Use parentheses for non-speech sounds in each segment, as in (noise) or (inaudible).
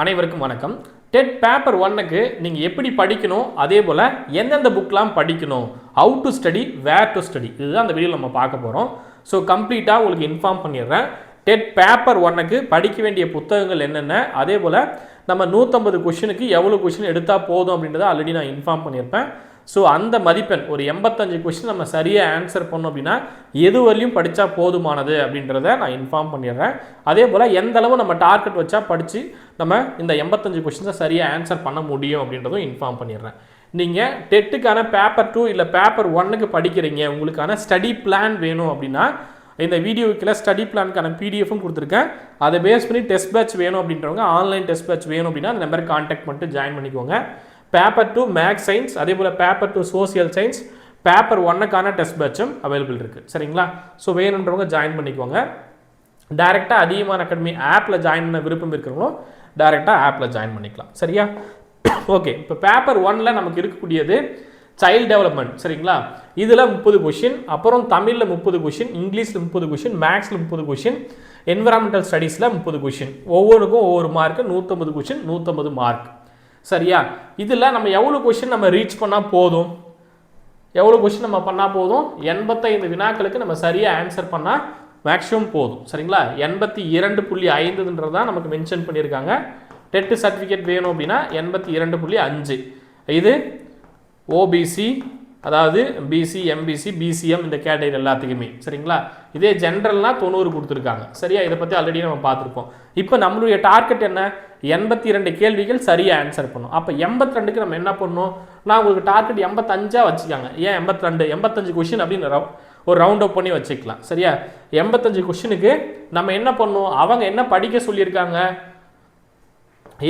அனைவருக்கும் வணக்கம். Dead paper ஒன்னுக்கு நீங்கள் எப்படி படிக்கணும்? அதே போல் எந்தெந்த புக்லாம் படிக்கணும்? How to study where to study இதுதான் அந்த வீடியோவில் நம்ம பார்க்க போகிறோம் ஸோ கம்ப்ளீட்டாக உங்களுக்கு இன்ஃபார்ம் பண்ணிடுறேன். டெட் பேப்பர் ஒன்னுக்கு படிக்க வேண்டிய புத்தகங்கள் என்னென்ன? அதே போல் நம்ம நூற்றம்பது கொஷினுக்கு எவ்வளோ கொஷின் எடுத்தால் போதும் அப்படின்றத ஆல்ரெடி நான் இன்ஃபார்ம் பண்ணியிருப்பேன். ஸோ அந்த மதிப்பெண் ஒரு எண்பத்தஞ்சு கொஷின் நம்ம சரியாக ஆன்சர் பண்ணோம் அப்படின்னா எது வரையும் படித்தா போதுமானது அப்படின்றத நான் இன்ஃபார்ம் பண்ணிடுறேன். அதே போல் எந்த அளவு நம்ம டார்கெட் வச்சா படித்து நம்ம இந்த எண்பத்தஞ்சு கொஷின்ஸை சரியாக ஆன்சர் பண்ண முடியும் அப்படின்றதும் இன்ஃபார்ம் பண்ணிடுறேன். நீங்கள் டெட்டுக்கான பேப்பர் டூ இல்லை பேப்பர் ஒன்னுக்கு படிக்கிறீங்க உங்களுக்கான ஸ்டடி பிளான் வேணும் அப்படின்னா இந்த வீடியோவுக்குள்ள ஸ்டடி பிளானுக்கான பிடிஎஃப்பும் கொடுத்துருக்கேன். அதை பேஸ் பண்ணி டெஸ்ட் பேட்ச் வேணும் அப்படின்றவங்க ஆன்லைன் டெஸ்ட் பேட்ச் வேணும் அப்படின்னா அந்த நம்பர் கான்டாக்ட் பண்ணிட்டு ஜாயின் பண்ணிக்கோங்க. பேப்பர் டூ மேக்ஸ் சயின்ஸ் அதே போல் paper two social science paper ஒன்னுக்கான test பேட்சும் அவைலபிள் இருக்குது சரிங்களா? ஸோ வேணுன்றவங்க ஜாயின் பண்ணிக்கோங்க. டைரெக்டாக அதிகமான அகாடமி ஆப்பில் ஜாயின் பண்ண விருப்பம் இருக்கிறவங்களும் டைரெக்டாக ஆப்பில் ஜாயின் பண்ணிக்கலாம். சரியா? ஓகே இப்போ பேப்பர் ஒன்னில் நமக்கு இருக்கக்கூடியது சைல்டு டெவலப்மெண்ட் சரிங்களா? இதில் முப்பது கொஷின் அப்புறம் தமிழில் முப்பது கொஷின் இங்கிலீஷில் முப்பது கொஷின் மேக்ஸில் முப்பது கொஷின் என்விரான்மெண்டல் ஸ்டடீஸில் முப்பது கொஷின் ஒவ்வொருக்கும் ஒவ்வொரு மார்க்கு நூற்றம்பது கொஷின் நூற்றம்பது மார்க் சரியா? இதில் நம்ம எவ்வளோ கொஷின் நம்ம ரீச் பண்ணால் போதும்? எவ்வளோ கொஷின் நம்ம பண்ணால் போதும்? எண்பத்தைந்து வினாக்களுக்கு நம்ம சரியாக ஆன்சர் பண்ணால் மேக்ஸிமம் போதும். சரிங்களா? எண்பத்தி இரண்டு புள்ளி ஐந்துன்றது தான் நமக்கு மென்ஷன் பண்ணியிருக்காங்க. டெட்டு சர்டிஃபிகேட் வேணும் அப்படின்னா எண்பத்தி இரண்டு புள்ளி அஞ்சு. இது ஓபிசி அதாவது பிசி எம்பிசி பிசிஎம் இந்த கேட்டகரி எல்லாத்துக்குமே. சரிங்களா? இதே ஜென்ரல்னால் தொண்ணூறு கொடுத்துருக்காங்க. சரியா? இதை பற்றி ஆல்ரெடி நம்ம பார்த்துருப்போம். இப்போ நம்மளுடைய டார்கெட் என்ன? எண்பத்தி ரெண்டு கேள்விகள் சரியாக ஆன்சர் பண்ணும். அப்போ எண்பத்தி ரெண்டுக்கு நம்ம என்ன பண்ணணும்? நான் உங்களுக்கு டார்கெட் எண்பத்தஞ்சா வச்சுக்காங்க. ஏன் எண்பத்தி ரெண்டு எண்பத்தஞ்சு கொஷின் அப்படின்னு ஒரு ரவுண்ட் அப் பண்ணி வச்சுக்கலாம். சரியா? எண்பத்தஞ்சு கொஷினுக்கு நம்ம என்ன பண்ணணும்? அவங்க என்ன படிக்க சொல்லியிருக்காங்க?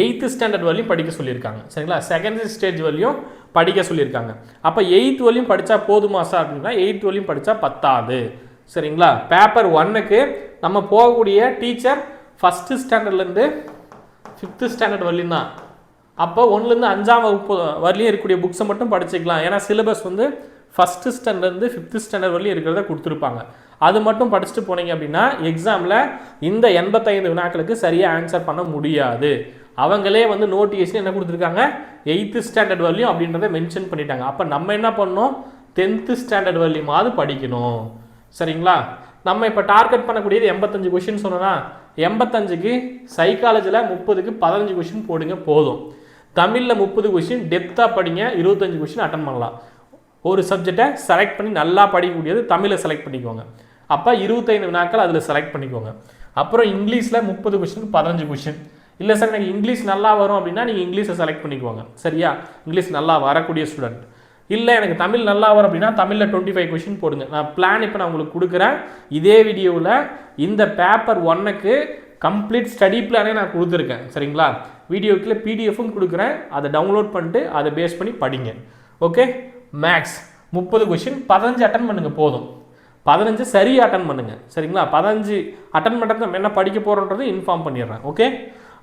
எயித்து ஸ்டாண்டர்ட் வரையும் படிக்க சொல்லியிருக்காங்க. சரிங்களா? செகண்ட் ஸ்டேஜ் வரையும் படிக்க சொல்லியிருக்காங்க. அப்போ எயித் வரையும் படித்தா போதுமா சார் அப்படின்னா எயித் வரையும் படித்தா பத்தாது. சரிங்களா? பேப்பர் ஒன்னுக்கு நம்ம போகக்கூடிய டீச்சர் ஃபஸ்ட்டு ஸ்டாண்டர்ட்லேருந்து ஃபிஃப்த்து ஸ்டாண்டர்ட் வரலையும் தான். அப்போ ஒன்றுலேருந்து அஞ்சாம் வகுப்பு வரலையும் இருக்கக்கூடிய புக்ஸை மட்டும் படிச்சுக்கலாம். ஏன்னா சிலபஸ் வந்து ஃபஸ்ட்டு ஸ்டாண்டர்ட்லேருந்து ஃபிஃப்த்து ஸ்டாண்டர்ட் வரலையும் இருக்கிறத கொடுத்துருப்பாங்க. அது மட்டும் படிச்சுட்டு போனீங்க அப்படின்னா எக்ஸாமில் இந்த எண்பத்தைந்து வினாக்களுக்கு சரியாக ஆன்சர் பண்ண முடியாது. அவங்களே வந்து நோட்டிஃபிகேஷன் என்ன கொடுத்துருக்காங்க? எயித்து ஸ்டாண்டர்ட் வரலையும் அப்படின்றத மென்ஷன் பண்ணிட்டாங்க. அப்போ நம்ம என்ன பண்ணணும்? டென்த்து ஸ்டாண்டர்ட் வரலையுமாவது படிக்கணும். சரிங்களா? நம்ம இப்போ டார்கெட் பண்ணக்கூடியது எண்பத்தஞ்சு கொஷின் சொன்னோன்னா எண்பத்தஞ்சுக்கு சைக்காலஜியில் முப்பதுக்கு பதினஞ்சு கொஷின் போடுங்க போதும். தமிழில் முப்பது கொஷின் டெப்த்தாக படிங்க இருபத்தஞ்சு கொஷின் அட்டன் பண்ணலாம். ஒரு சப்ஜெக்டை செலக்ட் பண்ணி நல்லா படிக்கக்கூடியது தமிழை செலக்ட் பண்ணிக்கோங்க. அப்போ இருபத்தைந்து வினாக்கள் அதில் செலக்ட் பண்ணிக்கோங்க. அப்புறம் இங்கிலீஷில் முப்பது கொஷின் பதினஞ்சு கொஷின் இல்லை சார் எனக்கு இங்கிலீஷ் நல்லா வரும் அப்படின்னா நீங்கள் இங்கிலீஷை செலக்ட் பண்ணிக்கோங்க. சரியா? இங்கிலீஷ் நல்லா வரக்கூடிய ஸ்டூடெண்ட் இல்லை எனக்கு தமிழ் நல்லா வரும் அப்படின்னா தமிழில் டுவெண்ட்டி ஃபைவ் கொஷின் போடுங்க. நான் பிளான் இப்போ நான் உங்களுக்கு கொடுக்குறேன். இதே வீடியோவில் இந்த பேப்பர் ஒன்னுக்கு கம்ப்ளீட் ஸ்டடி பிளானே நான் கொடுத்துருக்கேன். சரிங்களா? வீடியோக்கில் பிடிஎஃப்பும் கொடுக்குறேன். அதை டவுன்லோட் பண்ணிட்டு அதை பேஸ் பண்ணி படிங்க. ஓகே மேக்ஸ் முப்பது கொஷின் பதினஞ்சு அட்டன் பண்ணுங்கள் போதும். பதினஞ்சு சரியாக அட்டன் பண்ணுங்கள் சரிங்களா? பதினஞ்சு அட்டன் பண்ணுறது நம்ம என்ன படிக்க போகிறோன்றது இன்ஃபார்ம் பண்ணிடுறேன். ஓகே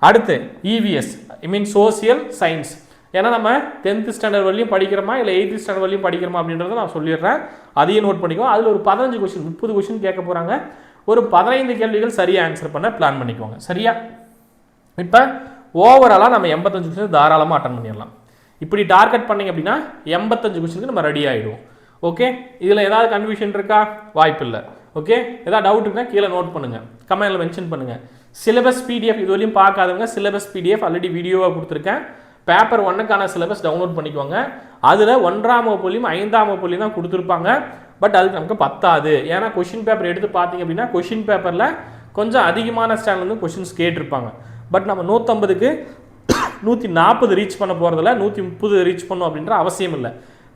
அடுத்து EVS I mean social science ஏன்னா நம்ம டென்த்து ஸ்டாண்டர்ட் வரையும் படிக்கிறோமா இல்லை எயித்து ஸ்டாண்டர்ட் வரையும் படிக்கிறோமா அப்படின்றத நான் சொல்லிடுறேன். அதையும் நோட் பண்ணிக்கோ அதில் ஒரு பதினஞ்சு கொஷின் முப்பது கொஸ்டின் கேட்க போகிறாங்க ஒரு பதினைந்து கேள்விகள் சரியாக ஆன்சர் பண்ண பிளான் பண்ணிக்கோங்க. சரியா? இப்போ ஓவராலாக நம்ம எண்பத்தஞ்சு கொஷின் தாராளமாக அட்டன் பண்ணிடலாம். இப்படி டார்கெட் பண்ணிங்க அப்படின்னா எண்பத்தஞ்சு கொஷினுக்கு நம்ம ரெடி ஆகிடுவோம் ஓகே இதில் ஏதாவது கன்ஃபியூஷன் இருக்கா? வாய்ப்பு இல்லை ஓகே ஏதாவது டவுட் இருக்குன்னா கீழே நோட் பண்ணுங்கள் கமெண்டில் மென்ஷன் பண்ணுங்கள் சிலபஸ் பிடிஎஃப் இது வரையும் பார்க்காதவங்க சிலபஸ் பிடிஎஃப் ஆல்ரெடி வீடியோவாக கொடுத்துருக்கேன். பேப்பர் ஒன்னுக்கான சிலபஸ் டவுன்லோட் பண்ணிக்கோங்க. அதில் ஒன்றாம் வகுப்புலையும் ஐந்தாம் வகுப்புலையும் தான் கொடுத்துருப்பாங்க. பட் அது நமக்கு பத்தாது. ஏன்னா கொஷின் பேப்பர் எடுத்து பார்த்தீங்க அப்படின்னா கொஷின் பேப்பரில் கொஞ்சம் அதிகமான ஸ்டாண்ட்லேருந்து கொஷின்ஸ் கேட்டிருப்பாங்க. பட் நம்ம நூற்றம்பதுக்கு (coughs) நூற்றி நாற்பது ரீச் பண்ண போகிறதில்ல நூற்றி முப்பது ரீச் பண்ணும் அப்படின்ற அவசியம் இல்லை.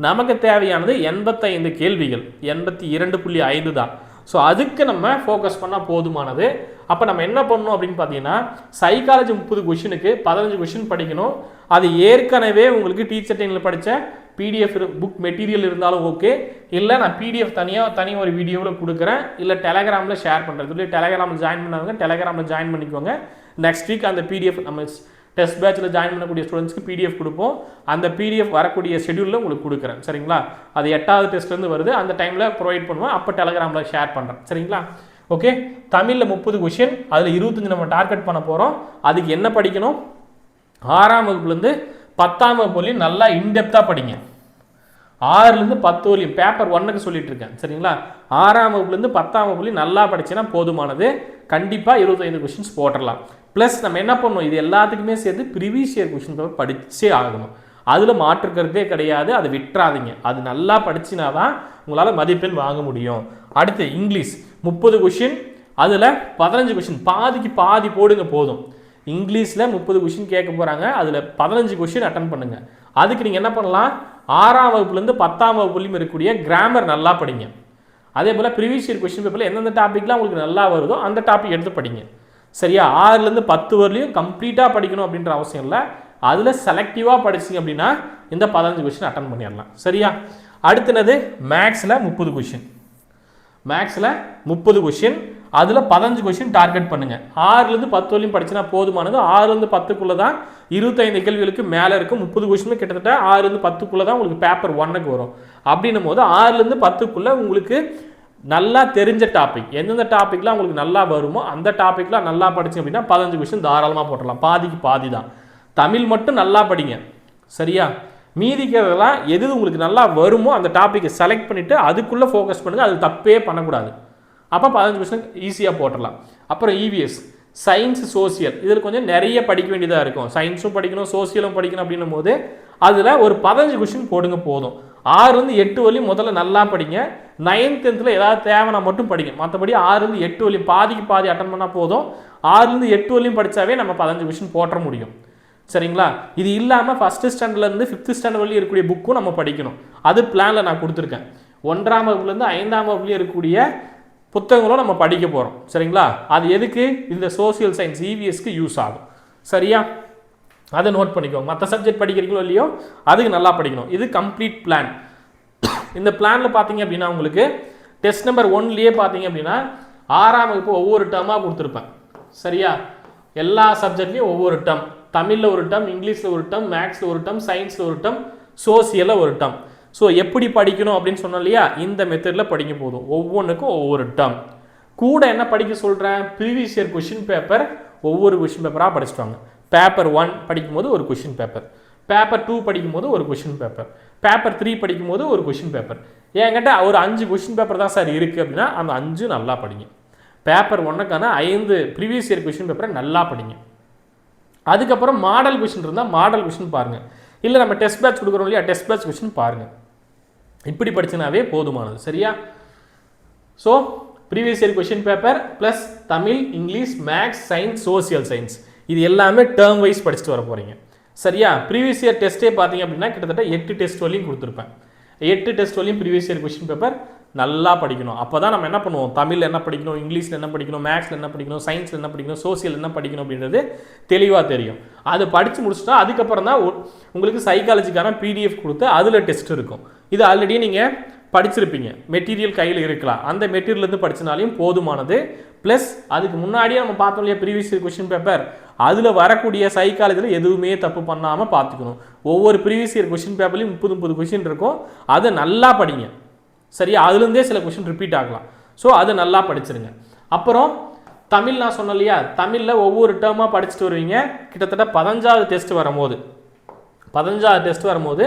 நமக்கு தேவையானது எண்பத்தைந்து கேள்விகள். எண்பத்தி இரண்டு புள்ளி ஐந்து தான். ஸோ அதுக்கு நம்ம ஃபோக்கஸ் பண்ணால் போதுமானது. அப்போ நம்ம என்ன பண்ணணும் அப்படின்னு பார்த்தீங்கன்னா சைக்காலஜி முப்பது கொஷினுக்கு பதினஞ்சு கொஷின் படிக்கணும். அது ஏற்கனவே உங்களுக்கு டீச்சர் டைனில் படித்த பிடிஎஃப் புக் மெட்டீரியல் இருந்தாலும் ஓகே இல்லை நான் பிடிஎஃப் தனியாக தனி ஒரு வீடியோவில் கொடுக்குறேன். இல்லை டெலகிராமில் ஷேர் பண்ணுறது இல்லை டெலகிராமில் ஜாயின் பண்ணாதவங்க டெலகிராமில் ஜாயின் பண்ணிக்கோங்க. நெக்ஸ்ட் வீக் அந்த பிடிஎஃப் நம்ம டெஸ்ட் பேட்சில் ஜாயின் பண்ணக்கூடிய ஸ்டூடெண்ட்ஸ்க்கு பிடிஎஃப் கொடுப்போம். அந்த பிடிஎஃப் வரக்கூடிய ஷெடியூலில் உங்களுக்கு கொடுக்குறேன். சரிங்களா? அது எட்டாவது டெஸ்ட்லேருந்து வருது. அந்த டைமில் ப்ரொவைட் பண்ணுவேன். அப்போ டெலகிராமில் ஷேர் பண்ணுறேன் சரிங்களா? ஓகே தமிழில் முப்பது கொஷின் அதில் இருபத்தஞ்சு நம்ம டார்கெட் பண்ண போகிறோம் அதுக்கு என்ன படிக்கணும்? ஆறாம் வகுப்புலேருந்து பத்தாம் வகுப்பு வரையும் நல்லா இன்டெப்த்தாக படிங்க. ஆறுலேருந்து பத்து வரையும் பேப்பர் ஒன்னுக்கு சொல்லிட்டு இருக்கேன். சரிங்களா? ஆறாம் வகுப்புலேருந்து பத்தாம் வகுப்புலையும் நல்லா படிச்சுன்னா போதுமானது. கண்டிப்பாக இருபத்தைந்து கொஷின்ஸ் போட்டுடலாம். ப்ளஸ் நம்ம என்ன பண்ணணும் இது எல்லாத்துக்குமே சேர்த்து ப்ரீவியஸ் இயர் கொஷின் பேப்பர் படித்தே ஆகணும். அதில் மாற்றுக்கிறதே கிடையாது. அதை விட்டுறாதீங்க. அது நல்லா படிச்சினா தான் உங்களால் மதிப்பெண் வாங்க முடியும். அடுத்து இங்கிலீஷ் முப்பது கொஷின் அதில் பதினஞ்சு கொஷின் பாதிக்கு பாதி போடுங்க போதும். இங்கிலீஷில் முப்பது கொஷின் கேட்க போகிறாங்க அதில் பதினஞ்சு கொஷின் அட்டன் பண்ணுங்க. அதுக்கு நீங்கள் என்ன பண்ணலாம்? ஆறாம் வகுப்புலேருந்து பத்தாம் வகுப்புலையும் இருக்கக்கூடிய கிராமர் நல்லா படிங்க. அதே போல் ப்ரீவியஸ் இயர் கொஷின் பேப்பரில் எந்தெந்த டாப்பிக்லாம் உங்களுக்கு நல்லா வருதோ அந்த டாபிக் எடுத்து படிங்க. சரியா? ஆறுலேருந்து பத்து வரலையும் கம்ப்ளீட்டாக படிக்கணும் அப்படின்ற அவசியம் இல்லை. அதில் செலக்டிவாக படிச்சிங்க அப்படின்னா இந்த பதினஞ்சு கொஷின் அட்டன் பண்ணிடலாம். சரியா? அடுத்தது மேக்ஸில் முப்பது கொஷின் மேக்ஸில் முப்பது கொஷின் அதில் பதினஞ்சு கொஷின் டார்கெட் பண்ணுங்கள் ஆறுலேருந்து பத்து வரையும் படிச்சினா போதுமானது. ஆறுலேருந்து பத்துக்குள்ளே தான் இருபத்தைந்து கேள்விகளுக்கு மேலே இருக்கும். முப்பது கொஷினுமே கிட்டத்தட்ட ஆறுலேருந்து பத்துக்குள்ளே தான் உங்களுக்கு பேப்பர் ஒன்னுக்கு வரும். அப்படின்னும் போது ஆறுலேருந்து பத்துக்குள்ளே உங்களுக்கு நல்லா தெரிஞ்ச டாபிக் எந்தெந்த டாப்பிக்லாம் உங்களுக்கு நல்லா வருமோ அந்த டாப்பிக்லாம் நல்லா படிச்சு அப்படின்னா பதினஞ்சு கொஷின் தாராளமாக போட்டுடலாம். பாதிக்கு பாதி தான். தமிழ் மட்டும் நல்லா படிங்க. சரியா? மீதிக்கிறதெல்லாம் எது உங்களுக்கு நல்லா வருமோ அந்த டாப்பிக்கை செலக்ட் பண்ணிவிட்டு அதுக்குள்ளே ஃபோக்கஸ் பண்ணுங்கள் அது தப்பே பண்ணக்கூடாது. அப்போ பதினஞ்சு கொஸ்டின் ஈஸியாக போட்டுடலாம். அப்புறம் இவிஎஸ் சயின்ஸ் சோசியல் இதில் கொஞ்சம் நிறைய படிக்க வேண்டியதாக இருக்கும். சயின்ஸும் படிக்கணும் சோசியலும் படிக்கணும் அப்படின்னும் போது அதில் ஒரு பதினஞ்சு கொஸ்டின் போடுங்க போதும். ஆறுலேருந்து எட்டு வலி முதல்ல நல்லா படிங்க. நைன்த் டென்த்தில் ஏதாவது தேவைன்னா மட்டும் படிங்க. மற்றபடி ஆறுலேருந்து எட்டு வலி பாதிக்கு பாதி அட்டன் பண்ணால் போதும். ஆறுலேருந்து எட்டு வலியும் படித்தாவே நம்ம பதினஞ்சு கொஷின் போட்டுற முடியும். சரிங்களா? இது இல்லாமல் ஃபஸ்ட்டு ஸ்டாண்டர்ட்லேருந்து ஃபிஃப்த் ஸ்டாண்டர்ட் வரையும் இருக்கக்கூடிய புக்கும் நம்ம படிக்கணும். அது பிளானில் நான் கொடுத்துருக்கேன். ஒன்றாம் வகுப்புலேருந்து ஐந்தாம் வகுப்புலேயும் இருக்கக்கூடிய புத்தகங்களும் நம்ம படிக்க போகிறோம் சரிங்களா? அது எதுக்கு? இந்த சோசியல் சயின்ஸ் இவிஎஸ்க்கு யூஸ் ஆகும். சரியா? அதை நோட் பண்ணிக்கோங்க. மற்ற சப்ஜெக்ட் படிக்கிறீங்களோ இல்லையோ அதுக்கு நல்லா படிக்கணும். இது கம்ப்ளீட் பிளான் இந்த பிளானில் பார்த்தீங்க அப்படின்னா உங்களுக்கு டெஸ்ட் நம்பர் ஒன்லேயே பார்த்தீங்க அப்படின்னா ஆறாம் வகுப்பு ஒவ்வொரு டேர்மாக கொடுத்துருப்பேன். சரியா? எல்லா சப்ஜெக்ட்லேயும் ஒவ்வொரு டேர்ம் தமிழில் ஒரு டேர்ம் இங்கிலீஷில் ஒரு டேர்ம் மேக்ஸில் ஒரு டேர்ம் சயின்ஸில் ஒரு டேர்ம் சோசியலில் ஒரு டேர்ம் ஸோ எப்படி படிக்கணும் அப்படின்னு சொன்னோம் இல்லையா? இந்த மெத்தடில் படிக்க போதும். ஒவ்வொன்றுக்கும் ஒவ்வொரு டேர்ம் கூட என்ன படிக்க சொல்கிறேன் ப்ரீவியஸ் இயர் கொஷின் பேப்பர் ஒவ்வொரு கொஷின் பேப்பராக படிச்சுட்டு வாங்க. பேப்பர் ஒன் படிக்கும்போது ஒரு கொஷின் பேப்பர் பேப்பர் டூ படிக்கும்போது ஒரு கொஷின் பேப்பர் பேப்பர் த்ரீ படிக்கும்போது ஒரு கொஷின் பேப்பர் என்கிட்ட ஒரு அஞ்சு கொஷின் பேப்பர் தான் சார் இருக்குது அப்படின்னா அந்த அஞ்சு நல்லா படிங்க. பேப்பர் ஒன்றுக்கான ஐந்து ப்ரீவியஸ் இயர் கொஷின் பேப்பரை நல்லா படிங்க. அதுக்கப்புறம் மாடல் கொஷின் இருந்தால் மாடல் கொஷின் பாருங்கள் இல்லை நம்ம டெஸ்ட் பேட்ச் கொடுக்குறோம் இல்லையா டெஸ்ட் பேட்ச் கொஷின் பாருங்கள் இப்படி படிச்சினாவே போதுமானது சரியா? So previous year question paper plus Tamil English maths science social science இது எல்லாமே டேர்ம் வைஸ் படிச்சுட்டு வர போகிறீங்க சரியா? ப்ரீவியஸ் இயர் டெஸ்ட்டே பார்த்தீங்க அப்படின்னா கிட்டத்தட்ட எட்டு டெஸ்ட் வரையும் கொடுத்துருப்பேன். எட்டு டெஸ்ட் வரையும் ப்ரீவியஸ் இயர் கொஷின் பேப்பர் நல்லா படிக்கணும். அப்போ தான் நம்ம என்ன பண்ணுவோம்? தமிழில் என்ன படிக்கணும்? இங்கிலீஷில் என்ன படிக்கணும்? மேக்ஸில் என்ன படிக்கணும்? சயின்ஸில் என்ன படிக்கணும்? சோசியல் என்ன படிக்கணும் அப்படின்றது தெளிவாக தெரியும். அது படித்து முடிச்சுட்டா அதுக்கப்புறம் தான் உ- உங்களுக்கு சைக்காலஜிக்கான பிடிஎஃப் கொடுத்து அதில் டெஸ்ட் இருக்கும். இது ஆல்ரெடி நீங்கள் படிச்சிருப்பீங்க. மெட்டீரியல் கையில் இருக்கலாம். அந்த மெட்டீரியல்லேருந்து படிச்சினாலையும் போதுமானது. ப்ளஸ் அதுக்கு முன்னாடியே நம்ம பார்த்தோம் இல்லையா ப்ரீவியஸ் கொஷின் பேப்பர் அதில் வரக்கூடிய சைக்காலஜியில் எதுவுமே தப்பு பண்ணாமல் பார்த்துக்கணும். ஒவ்வொரு ப்ரீவியஸ் இயர் கொஷின் பேப்பர்லையும் முப்பது முப்பது கொஷின் இருக்கும். அதை நல்லா படிங்க. சரியா? அதுலேருந்தே சில கொஷின் ரிப்பீட் ஆகலாம். ஸோ அதை நல்லா படிச்சிருங்க. அப்புறம் தமிழ் நான் சொன்னேன் இல்லையா? தமிழில் ஒவ்வொரு டேர்மாக படிச்சுட்டு வருவீங்க. கிட்டத்தட்ட பதினஞ்சாவது டெஸ்ட் வரும்போது. பதினஞ்சாவது டெஸ்ட் வரும்போது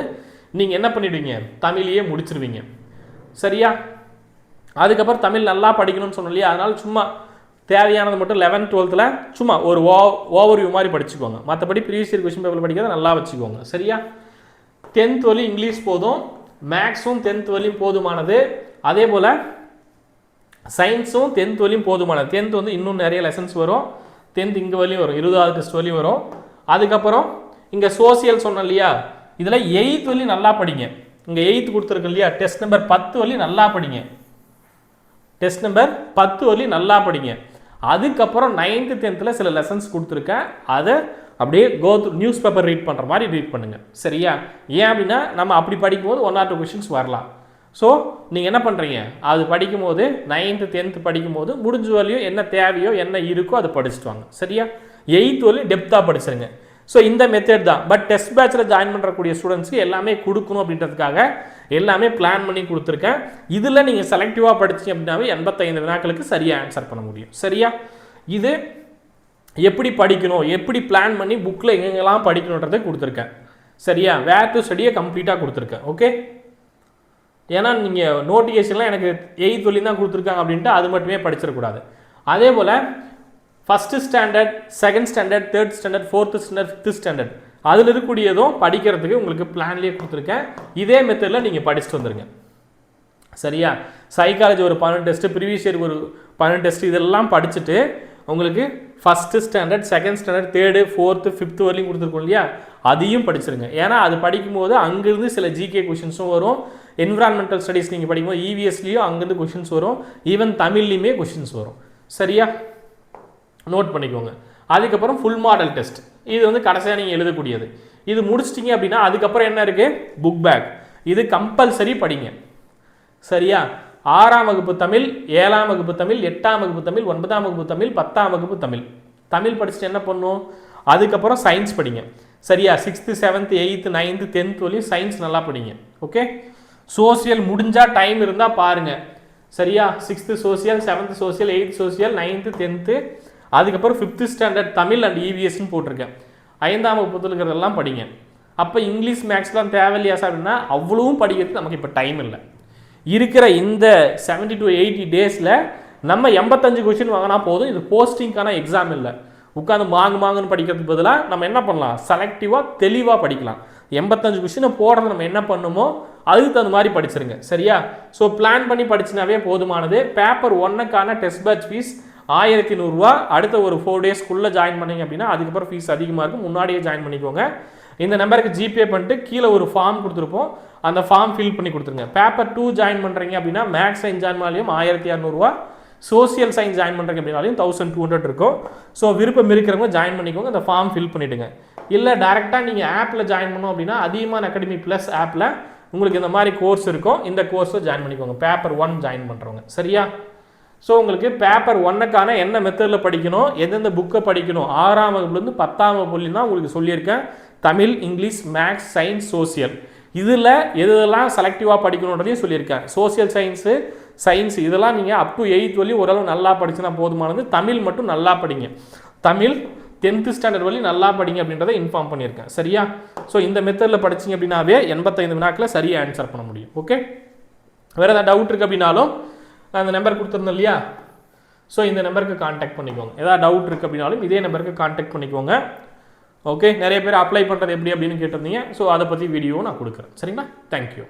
நீங்கள் என்ன பண்ணிடுவீங்க? தமிழையே முடிச்சிருவீங்க. சரியா? அதுக்கப்புறம் தமிழ் நல்லா படிக்கணும்னு சொன்னோம் இல்லையா அதனால் சும்மா தேவையானது மட்டும் லெவன்த் டுவெல்த்தில் சும்மா ஒரு ஓ ஓவர்வியூ மாதிரி படிச்சுக்கோங்க. மற்றபடி ப்ரீவியஸ் இயர் கொஷின் பேப்பர் படிக்கிறத நல்லா வச்சுக்கோங்க. சரியா? டென்த் வரையும் இங்கிலீஷ் போதும். மேக்ஸும் டென்த் வரையும் போதுமானது. அதே போல் சயின்ஸும் டென்த் வரையும் போதுமானது. டென்த் வந்து இன்னும் நிறைய லெசன்ஸ் வரும். டென்த் இங்கே வரையும் வரும். இருபதாவது டெஸ்ட் வரையும் வரும். அதுக்கப்புறம் இங்கே சோசியல் சொன்னோம் இல்லையா இதில் எயித் வரையும் நல்லா படிங்க. இங்கே எயித்து கொடுத்துருக்கு இல்லையா? டெஸ்ட் நம்பர் பத்து வரலையும் நல்லா படிங்க. டெஸ்ட் நம்பர் பத்து வரலையும் நல்லா படிங்க. அதுக்கப்புறம் நைன்த்து டென்த்தில் சில லெசன்ஸ் கொடுத்துருக்கேன். அதை அப்படியே கோ நியூஸ் பேப்பர் ரீட் பண்ணுற மாதிரி ரீட் பண்ணுங்கள் சரியா? ஏன் அப்படின்னா நம்ம அப்படி படிக்கும்போது ஒன் ஆர் டூ கொஷின்ஸ் வரலாம். ஸோ நீங்கள் என்ன பண்ணுறீங்க அது படிக்கும்போது நைன்த்து டென்த்து படிக்கும்போது முடிஞ்ச வரையும் என்ன தேவையோ என்ன இருக்கோ அதை படிச்சுட்டு வாங்க. சரியா? எயித்து வரையும் டெப்த்தாக படிச்சிருங்க. ஸோ இந்த மெத்தட் தான். பட் டெஸ்ட் பேட்சில் ஜாயின் பண்ணுறக்கூடிய ஸ்டூடெண்ட்ஸ்க்கு எல்லாமே கொடுக்கணும் அப்படின்றதுக்காக எல்லாமே பிளான் பண்ணி கொடுத்துருக்கேன். இதில் நீங்கள் செலக்டிவாக படிச்சீங்க அப்படின்னாவே எண்பத்தைந்து வினாக்களுக்கு சரியாக ஆன்சர் பண்ண முடியும். சரியா? இது எப்படி படிக்கணும்? எப்படி பிளான் பண்ணி புக்கில் எங்கெங்கெல்லாம் படிக்கணுன்றதை கொடுத்துருக்கேன். சரியா? வேர் டு ஸ்டடியை கம்ப்ளீட்டாக கொடுத்துருக்கேன். ஓகே ஏன்னா நீங்கள் நோட்டிஃபிகேஷன்லாம் எனக்கு எயித் வழி தான் கொடுத்துருக்காங்க அப்படின்ட்டு அது மட்டுமே படிச்சிடக்கூடாது. அதே போல் first standard second standard third standard fourth standard fifth standard அதில் இருக்கக்கூடியதும் படிக்கிறதுக்கு உங்களுக்கு பிளான்லேயே கொடுத்துருக்கேன். இதே மெத்தடில் நீங்கள் படிச்சுட்டு வந்துருங்க. சரியா? சைக்காலஜி ஒரு பன்னெண்டு டெஸ்ட்டு ப்ரீவியஸ் இயருக்கு ஒரு பன்னெண்டு டெஸ்ட் இதெல்லாம் படிச்சுட்டு உங்களுக்கு first standard second standard third fourth fifth வரலையும் கொடுத்துருக்கோம் இல்லையா? அதையும் படிச்சிருங்க. ஏன்னா அது படிக்கும்போது அங்கேருந்து சில ஜிகே கொஷின்ஸும் வரும். என்விரான்மெண்டல் ஸ்டடீஸ் நீங்கள் படிக்கும்போது இவிஎஸ்லேயும் அங்கேருந்து கொஷின்ஸ் வரும். ஈவன் தமிழ்லையுமே கொஷின்ஸ் வரும். சரியா? நோட் பண்ணிக்கோங்க. அதுக்கப்புறம் ஃபுல் மாடல் டெஸ்ட் இது வந்து கடைசியாக நீங்கள் எழுதக்கூடியது. இது முடிச்சிட்டிங்க அப்படின்னா அதுக்கப்புறம் என்ன இருக்குது புக் பேக் இது கம்பல்சரி படிங்க. சரியா? ஆறாம் வகுப்பு தமிழ் ஏழாம் வகுப்பு தமிழ் எட்டாம் வகுப்பு தமிழ் ஒன்பதாம் வகுப்பு தமிழ் பத்தாம் வகுப்பு தமிழ். தமிழ் படிச்சுட்டு என்ன பண்ணும்? அதுக்கப்புறம் சயின்ஸ் படிங்க. சரியா? Sixth seventh eighth ninth tenth வரையும் சயின்ஸ் நல்லா படிங்க. ஓகே சோசியல் முடிஞ்சால் டைம் இருந்தால் பாருங்கள் சரியா? Sixth social seventh social eighth social ninth tenth அதுக்கப்புறம் ஃபிஃப்த்து ஸ்டாண்டர்ட் தமிழ் அண்ட் இவிஎஸ்ன்னு போட்டிருக்கேன். ஐந்தாம் வகுப்பு இருக்கிறதெல்லாம் படிங்க. அப்போ இங்கிலீஷ் மேக்ஸ்லாம் தேவையில்லையா சார் அப்படின்னா அவ்வளவும் படிக்கிறதுக்கு நமக்கு இப்போ டைம் இல்லை. இருக்கிற இந்த 70 டு எயிட்டி டேஸில் நம்ம எண்பத்தஞ்சு கொஷின் வாங்கினா போதும். இது போஸ்டிங்க்கான எக்ஸாம் இல்லை. உட்காந்து மாங்கு மாங்குன்னு படிக்கிறதுக்கு பதிலாக நம்ம என்ன பண்ணலாம்? செலக்டிவாக தெளிவாக படிக்கலாம். எண்பத்தஞ்சு கொஷினை போடுறது நம்ம என்ன பண்ணுமோ அதுக்கு தகுந்த மாதிரி படிச்சிருங்க. சரியா? ஸோ பிளான் பண்ணி படிச்சினாவே போதுமானது. பேப்பர் ஒன்னுக்கான டெஸ்ட் பேட்ச் ஃபீஸ் ஆயிரத்தி நூறுரூவா அடுத்த ஒரு ஃபோர் டேஸ்க்குள்ளே ஜாயின் பண்ணீங்க அப்படின்னா அதுக்கப்புறம் ஃபீஸ் அதிகமாக இருக்கும். முன்னாடியே ஜாயின் பண்ணிக்கோங்க. இந்த நம்பருக்கு ஜிபே பண்ணிட்டு கீழே ஒரு ஃபார்ம் கொடுத்துருப்போம். அந்த ஃபார்ம் ஃபில் பண்ணி கொடுத்துருங்க. பேப்பர் டூ ஜாயின் பண்ணுறீங்க அப்படின்னா மேக்ஸ் சயின்ஸ் ஜாயின் பண்ணாலையும் ஆயிரத்தி இரநூறுவா சோசியல் சயின்ஸ் ஜாயின் பண்ணுறீங்க அப்படின்னாலையும் தௌசண்ட் டூ ஹண்ட்ரட் இருக்கும். ஸோ விருப்பம் இருக்கிறவங்க ஜாயின் பண்ணிக்கோங்க. அந்த ஃபார்ம் ஃபில் பண்ணிவிடுங்க இல்லை டேரெக்டாக நீங்கள் ஆப்பில் ஜாயின் பண்ணோம் அப்படின்னா அதிகமான அகாடமி ப்ளஸ் ஆப்பில் உங்களுக்கு இந்த மாதிரி கோர்ஸ் இருக்கும். இந்த கோர்ஸை ஜாயின் பண்ணிக்கோங்க. பேப்பர் ஒன் ஜாயின் பண்ணுறவங்க சரியா? ஸோ உங்களுக்கு பேப்பர் ஒன்னுக்கான என்ன மெத்தடில் படிக்கணும் எந்தெந்த புக்கை படிக்கணும் ஆறாம் வகுப்புலேருந்து பத்தாம் வகுப்புலேருந்து தான் உங்களுக்கு சொல்லியிருக்கேன். Tamil English maths science social இதில் எதெல்லாம் செலக்டிவாக படிக்கணுன்றதையும் சொல்லியிருக்கேன். சோசியல் சயின்ஸு சயின்ஸ் இதெல்லாம் நீங்கள் அப் டு எயித் வரையும் ஓரளவு நல்லா படிச்சுனா போதுமானது. தமிழ் மட்டும் நல்லா படிங்க. தமிழ் டென்த்து ஸ்டாண்டர்ட் வரையும் நல்லா படிங்க அப்படின்றத இன்ஃபார்ம் பண்ணியிருக்கேன். சரியா? ஸோ இந்த மெத்தடில் படிச்சிங்க அப்படின்னாவே எண்பத்தைந்து வினாக்கில் சரியாக ஆன்சர் பண்ண முடியும். ஓகே வேறு ஏதாவது டவுட் இருக்குது அப்படின்னாலும் நான் அந்த நம்பர் கொடுத்துருந்தேன் இல்லையா? ஸோ இந்த நம்பருக்கு காண்டாக்ட் பண்ணிக்கோங்க. ஏதாவது டவுட் இருக்குது அப்படின்னாலும் இதே நம்பருக்கு காண்டாக்ட் பண்ணிக்கோங்க. ஓகே நிறைய பேர் அப்ளை பண்ணுறது எப்படி அப்படின்னு கேட்டிருந்தீங்க. ஸோ அதை பற்றி வீடியோ நான் கொடுக்குறேன். சரிங்களா? தேங்க்யூ